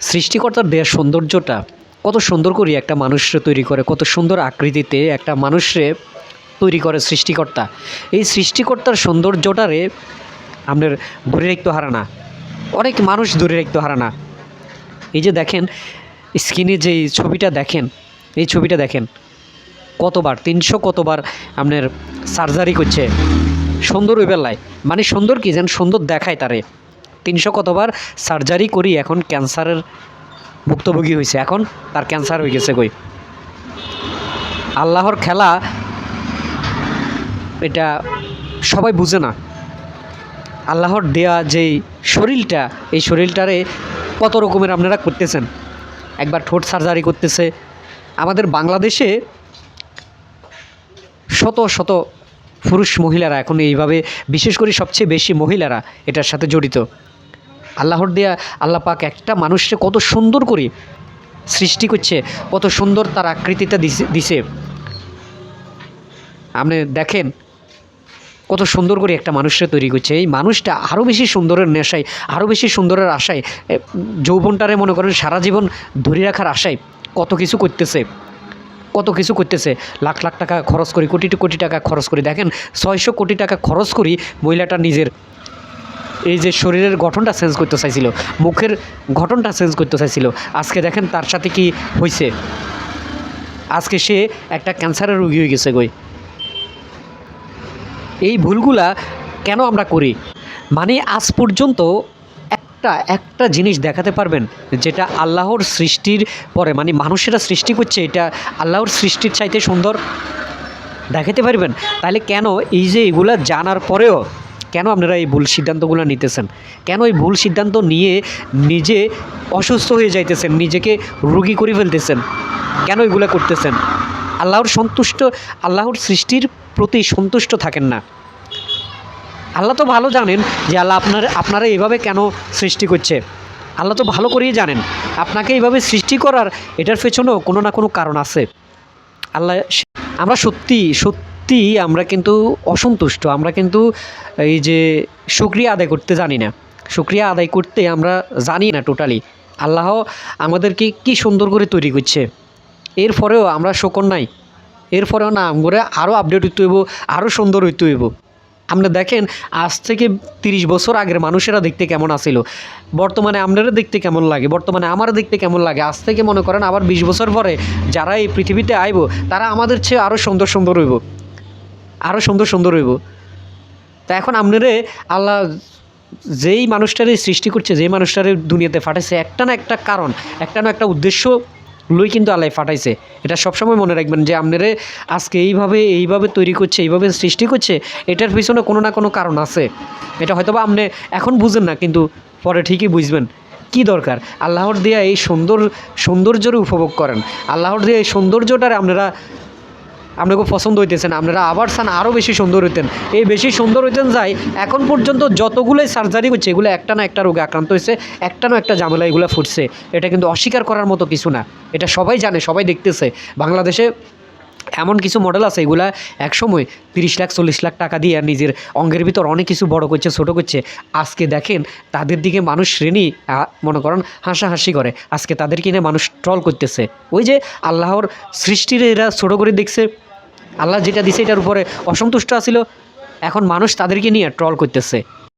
সৃষ্টিকর্তার দেওয়ার সৌন্দর্যটা কত সুন্দর করে একটা মানুষরে তৈরি করে, কত সুন্দর আকৃতিতে একটা মানুষরে তৈরি করে সৃষ্টিকর্তা। এই সৃষ্টিকর্তার সৌন্দর্যটারে আপনার দূরে রাখতে হারা না। অনেক মানুষ দূরে রাখতে হারা না। এই যে দেখেন, স্ক্রিনে যে ছবিটা দেখেন, এই ছবিটা দেখেন, কতবার, তিনশো কতবার আপনার সার্জারি করছে। সুন্দর ওই বেলায় মানে সুন্দর কি যেন সুন্দর দেখায় তারে। তিনশো কতবার সার্জারি করি, এখন ক্যান্সারের ভুক্তভোগী হয়েছে। এখন তার ক্যান্সার হয়ে গেছে কই? আল্লাহর খেলা, এটা সবাই বুঝে না। আল্লাহর দেয়া যেই শরীরটা, এই শরীরটারে কত রকমের আপনারা করতেছেন? একবার ঠোঁট সার্জারি করতেছে। আমাদের বাংলাদেশে শত শত পুরুষ মহিলারা এখন এইভাবে, বিশেষ করে সবচেয়ে বেশি মহিলারা এটার সাথে জড়িত। আল্লাহর দেয়া আল্লাহ পাক একটা মানুষকে কত সুন্দর করে সৃষ্টি করছে, কত সুন্দর তার আকৃতিটা দিছে আপনি দেখেন কত সুন্দর করে একটা মানুষকে তৈরি করছে। এই মানুষটা আরও বেশি সুন্দরের নেশায় আরও বেশি সুন্দরের আশায় যৌবনটারে মনে করেন সারা জীবন ধরে রাখার আশায় কত কিছু করতেছে, কত কিছু করতেছে। লাখ লাখ টাকা খরচ করি, কোটি কোটি টাকা খরচ করি। দেখেন ছয়শো কোটি টাকা খরচ করি মহিলাটা নিজের। এই যে শরীরের গঠনটা চেঞ্জ করতে চাইছিল, মুখের গঠনটা চেঞ্জ করতে চাইছিল, আজকে দেখেন তার সাথে কি হয়েছে আজকে সে একটা ক্যান্সারের রোগী হয়ে গেছে গই। এই ভুলগুলা কেন আমরা করি? মানে আজ পর্যন্ত একটা একটা জিনিস দেখাতে পারবেন, যেটা আল্লাহর সৃষ্টির পরে মানে মানুষেরা সৃষ্টি করছে, এটা আল্লাহর সৃষ্টির চাইতে সুন্দর। দেখাতে পারবেন? তাহলে কেন এই যে এগুলা জানার পরেও কেন আপনারা এই ভুল সিদ্ধান্তগুলো নিতেছেন? কেন এই ভুল সিদ্ধান্ত নিয়ে নিজে অসুস্থ হয়ে যাইতেছেন, নিজেকে রোগী করে ফেলতেছেন? কেন এগুলো করতেছেন? আল্লাহর সন্তুষ্ট, আল্লাহর সৃষ্টির প্রতি সন্তুষ্ট থাকেন না। আল্লাহ তো ভালো জানেন যে আল্লাহ আপনার, আপনারা এইভাবে কেন সৃষ্টি করছে। আল্লাহ তো ভালো করেই জানেন। আপনাকে এইভাবে সৃষ্টি করার এটার পেছনেও কোনো না কোনো কারণ আছে। আল্লাহ, আমরা সত্যি সত্যি আমরা কিন্তু অসন্তুষ্ট, আমরা কিন্তু এই যে সুক্রিয়া আদায় করতে জানি না। সুক্রিয়া আদায় করতে আমরা জানি না টোটালি আল্লাহ আমাদেরকে কি সুন্দর করে তৈরি করছে। এরপরেও আমরা শকর নাই। এরপরেও না, আমরা আরও আপডেট হইতে হইব আরও সুন্দর হইতে হইব। আপনি দেখেন, আজ থেকে তিরিশ বছর আগের মানুষেরা দেখতে কেমন আসিল বর্তমানে আপনারা দেখতে কেমন লাগে? বর্তমানে আমার দেখতে কেমন লাগে? আজ থেকে মনে করেন আবার বিশ বছর পরে যারা এই পৃথিবীতে আইব, তারা আমাদের চেয়ে আরও সুন্দর সুন্দর হইব। আরও সুন্দর সুন্দর হইব। তা এখন আপনারে আল্লাহ যেই মানুষটারে সৃষ্টি করছে, যেই মানুষটারে দুনিয়াতে ফাটাইছে, একটা না একটা কারণ, একটা না একটা উদ্দেশ্য লই কিন্তু আল্লাহ ফাটাইছে। এটা সবসময় মনে রাখবেন যে আপনারে আজকে এইভাবে এইভাবে তৈরি করছে, এইভাবে সৃষ্টি করছে, এটার পিছনে কোনো না কোনো কারণ আছে। এটা হয়তোবা আপনি এখন বুঝেন না, কিন্তু পরে ঠিকই বুঝবেন। কি দরকার? আল্লাহর দেয়া এই সুন্দর সৌন্দর্যের উপভোগ করেন। আল্লাহর দেয়া এই সৌন্দর্যটারে আপনারা আপনাকে পছন্দ হইতেছেন, আপনারা আবার চান আরও বেশি সুন্দর হইতেন। এই বেশি সুন্দর হইতেন যাই, এখন পর্যন্ত যতগুলোই সার্জারি হচ্ছে এগুলো একটা না একটা রোগে আক্রান্ত হয়েছে, একটা না একটা ঝামেলা এগুলো ফুটছে। এটা কিন্তু অস্বীকার করার মতো কিছু না। এটা সবাই জানে, সবাই দেখতেছে। বাংলাদেশে এমন কিছু মডেল আছে, এগুলা একসময় তিরিশ লাখ, চল্লিশ লাখ টাকা দিয়ে নিজের অঙ্গের ভিতর অনেক কিছু বড় করছে, ছোট করছে। আজকে দেখেন, তাদের দিকে মানুষ শ্রেণি মনে করেন হাসাহাসি করে। আজকে তাদের কিনে মানুষ ট্রল করতেছে। ওই যে আল্লাহর সৃষ্টির এরা ছোট করে দেখছে। আল্লাহ যেটা দিছে এটার উপরে অসন্তুষ্ট আছিল। এখন মানুষ তাদেরকে নিয়ে ট্রল করতেছে।